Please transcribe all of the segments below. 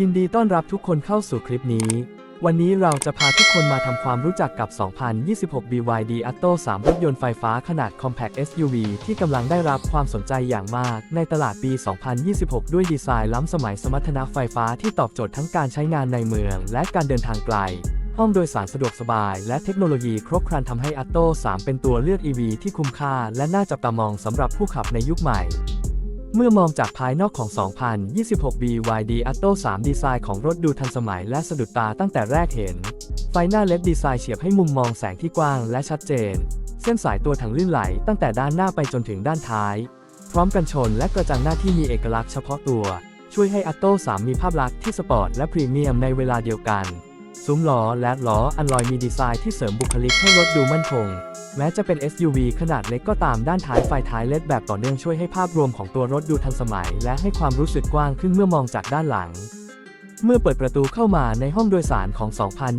ยินดีต้อนรับทุกคนเข้าสู่คลิปนี้ วันนี้เราจะพาทุกคนมาทำความรู้จักกับ 2026 BYD Atto 3 รถยนต์ไฟฟ้าขนาด Compact SUV ที่กำลังได้รับความสนใจอย่างมากในตลาดปี 2026 ด้วยดีไซน์ล้ำสมัยสมรรถนะไฟฟ้าที่ตอบโจทย์ทั้งการใช้งานในเมือง และการเดินทางไกล ห้องโดยสารสะดวกสบาย และเทคโนโลยีครบครันทำให้ Atto 3 เป็นตัวเลือก EV ที่คุ้มค่า และน่าจับตามองสำหรับผู้ขับในยุคใหม่ เมื่อมองจากภายนอกของ 2026 BYD Atto 3 ดีไซน์ของรถดูทันสมัยและสะดุดตาตั้งแต่แรกเห็น ไฟหน้าเล็ดดีไซน์เฉียบให้มุมมองแสงที่กว้างและชัดเจน เส้นสายตัวถังลื่นไหลตั้งแต่ด้านหน้าไปจนถึงด้านท้าย พร้อมกันชนและกระจังหน้าที่มีเอกลักษณ์เฉพาะตัว ช่วยให้ Atto 3 มีภาพลักษณ์ที่สปอร์ตและพรีเมียมในเวลาเดียวกัน ซุ้มล้อและล้ออันลอยมีดีไซน์ที่เสริมบุคลิกให้รถดูมั่นคง แม้จะเป็น SUV ขนาดเล็กก็ตามด้านท้ายไฟท้ายเลดแบบต่อเนื่องช่วยให้ภาพรวมของตัวรถดูทันสมัย และให้ความรู้สึกกว้างขึ้นเมื่อมองจากด้านหลัง เมื่อเปิดประตูเข้ามาในห้องโดยสารของ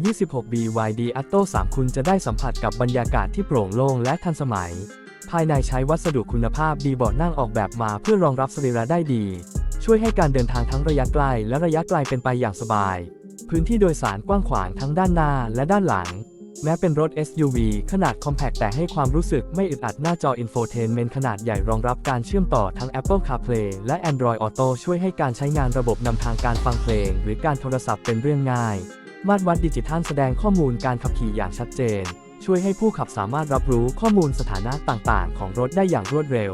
2026 BYD Atto 3 คุณจะได้สัมผัสกับบรรยากาศที่โปร่งโล่งและทันสมัย ภายในใช้วัสดุคุณภาพดีเบาะนั่งออกแบบมาเพื่อรองรับสรีระได้ดี ช่วยให้การเดินทางทั้งระยะใกล้และระยะไกลเป็นไปอย่างสบาย พื้นที่โดยสารกว้างขวางทั้งด้านหน้าและด้านหลัง แม้เป็นรถ SUV ขนาด Compact แต่ให้ความรู้สึกไม่อึดอัดหน้าจอ Infotainment ขนาดใหญ่รองรับการเชื่อมต่อทั้ง Apple CarPlay และ Android Auto ช่วยให้การใช้งานระบบนำทางการฟังเพลง หรือการโทรศัพท์เป็นเรื่องง่าย มาตรวัดดิจิทัลแสดงข้อมูลการขับขี่อย่างชัดเจน ช่วยให้ผู้ขับสามารถรับรู้ข้อมูลสถานะต่างๆ ของรถได้อย่างรวดเร็ว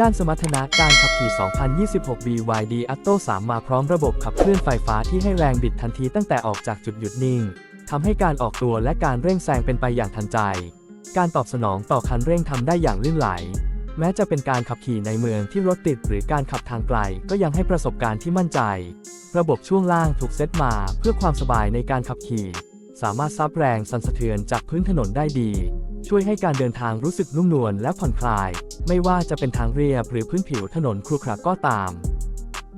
ด้านสมรรถนะการขับขี่ 2026 BYD Atto 3 มาพร้อมระบบขับเคลื่อนไฟฟ้าที่ให้แรงบิดทันทีตั้งแต่ออกจากจุดหยุดนิ่ง ทำให้การออกตัวและการเร่งแซงเป็นไปอย่างทันใจ การตอบสนองต่อคันเร่งทำได้อย่างลื่นไหล แม้จะเป็นการขับขี่ในเมืองที่รถติดหรือการขับทางไกลก็ยังให้ประสบการณ์ที่มั่นใจ ระบบช่วงล่างถูกเซตมาเพื่อความสบายในการขับขี่ สามารถซับแรงสั่นสะเทือนจากพื้นถนนได้ดี ช่วยให้การเดินทางรู้สึกนุ่มนวลและผ่อนคลาย ไม่ว่าจะเป็นทางเรียบหรือพื้นผิวถนนครุขระก็ตาม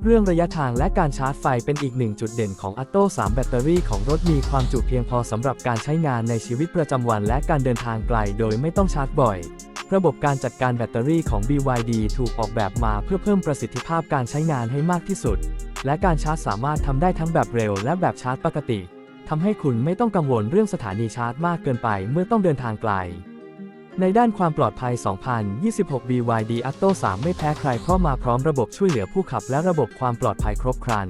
เรื่องระยะทางและการชาร์จไฟเป็นอีกหนึ่งจุดเด่นของ Atto 3แบตเตอรี่ของรถมีความจุเพียงพอสำหรับการใช้งานในชีวิตประจำวันและการเดินทางไกลโดยไม่ต้องชาร์จบ่อยระบบการจัดการแบตเตอรี่ของ BYD ถูกออกแบบมาเพื่อเพิ่มประสิทธิภาพการใช้งานให้มากที่สุด และการชาร์จสามารถทำได้ทั้งแบบเร็วและแบบชาร์จปกติ ทำให้คุณไม่ต้องกังวลเรื่องสถานีชาร์จมากเกินไปเมื่อต้องเดินทางไกล ในด้านความปลอดภัย 2026 BYD Atto 3 ไม่แพ้ใครเพราะมาพร้อมระบบช่วยเหลือผู้ขับและระบบความปลอดภัยครบครัน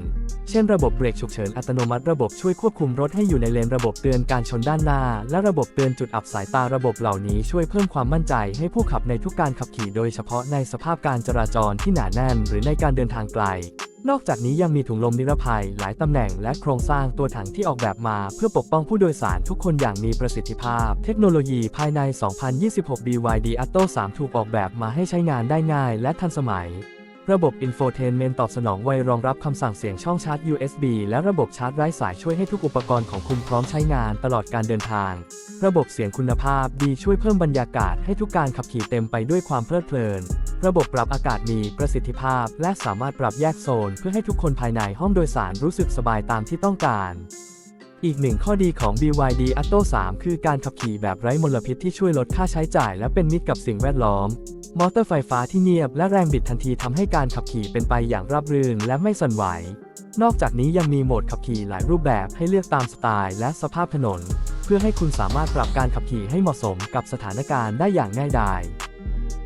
เช่นระบบเบรกฉุกเฉินอัตโนมัติระบบช่วยควบคุมรถให้อยู่ในเลนระบบเตือนการชนด้านหน้า และระบบเตือนจุดอับสายตาระบบเหล่านี้ช่วยเพิ่มความมั่นใจให้ผู้ขับในทุกการขับขี่โดยเฉพาะในสภาพการจราจรที่หนาแน่น หรือในการเดินทางไกล นอกจากนี้ยังมีถุงลมนิรภัยหลายตำแหน่งและโครงสร้างตัวถังที่ออกแบบมา เพื่อปกป้องผู้โดยสารทุกคนอย่างมีประสิทธิภาพ เทคโนโลยีภายใน 2026 BYD Atto 3 ถูกออกแบบมาให้ใช้งานได้ง่ายและทันสมัย ระบบ Infotainment ตอบสนองไวรองรับคำสั่งเสียงช่องชาร์จ USB และระบบชาร์จไร้สายช่วยให้ทุกอุปกรณ์ของคุณพร้อมใช้งานตลอดการเดินทาง ระบบเสียงคุณภาพดีช่วยเพิ่มบรรยากาศให้ทุกการขับขี่เต็มไปด้วยความเพลิดเพลิน ระบบปรับอากาศมีประสิทธิภาพ และสามารถปรับแยกโซน เพื่อให้ทุกคนภายในห้องโดยสารรู้สึกสบายตามที่ต้องการ อีกหนึ่งข้อดีของ BYD Atto 3 คือการขับขี่แบบไร้มลพิษที่ช่วยลดค่าใช้จ่ายและเป็นมิตรกับสิ่งแวดล้อม มอเตอร์ไฟฟ้าที่เงียบและแรงบิดทันทีทำให้การขับขี่เป็นไปอย่างราบรื่นและไม่สั่นไหว นอกจากนี้ยังมีโหมดขับขี่หลายรูปแบบให้เลือกตามสไตล์และสภาพถนน เพื่อให้คุณสามารถปรับการขับขี่ให้เหมาะสมกับสถานการณ์ได้อย่างง่ายดาย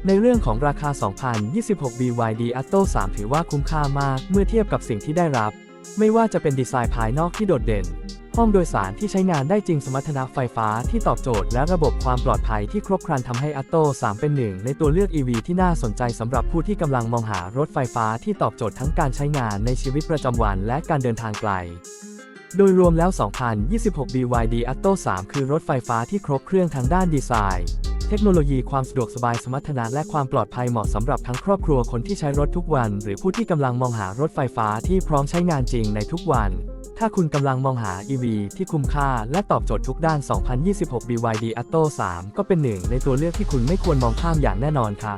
ในเรื่องของราคา 2026 BYD Atto 3 ถือว่าคุ้มค่ามากเมื่อเทียบกับสิ่งที่ได้รับ ไม่ว่าจะเป็นดีไซน์ภายนอกที่โดดเด่น ห้องโดยสารที่ใช้งานได้จริงสมรรถนะไฟฟ้าที่ตอบโจทย์ และระบบความปลอดภัยที่ครบครันทำให้ Atto 3 เป็นหนึ่งในตัวเลือก EV ที่น่าสนใจสำหรับผู้ที่กำลังมองหารถไฟฟ้าที่ตอบโจทย์ทั้งการใช้งานในชีวิตประจำวันและการเดินทางไกลโดยรวมแล้ว 2026 BYD Atto 3 คือรถไฟฟ้าที่ครบเครื่องทางด้านดีไซน์ เทคโนโลยีความสะดวกสบายสมรรถนะและความปลอดภัยเหมาะสำหรับทั้งครอบครัวคนที่ใช้รถทุกวัน หรือผู้ที่กำลังมองหารถไฟฟ้าที่พร้อมใช้งานจริงในทุกวัน ถ้าคุณกำลังมองหา EV ที่คุ้มค่าและตอบโจทย์ทุกด้าน 2026 BYD Atto 3 ก็เป็นหนึ่งในตัวเลือกที่คุณไม่ควรมองข้ามอย่างแน่นอนค่ะ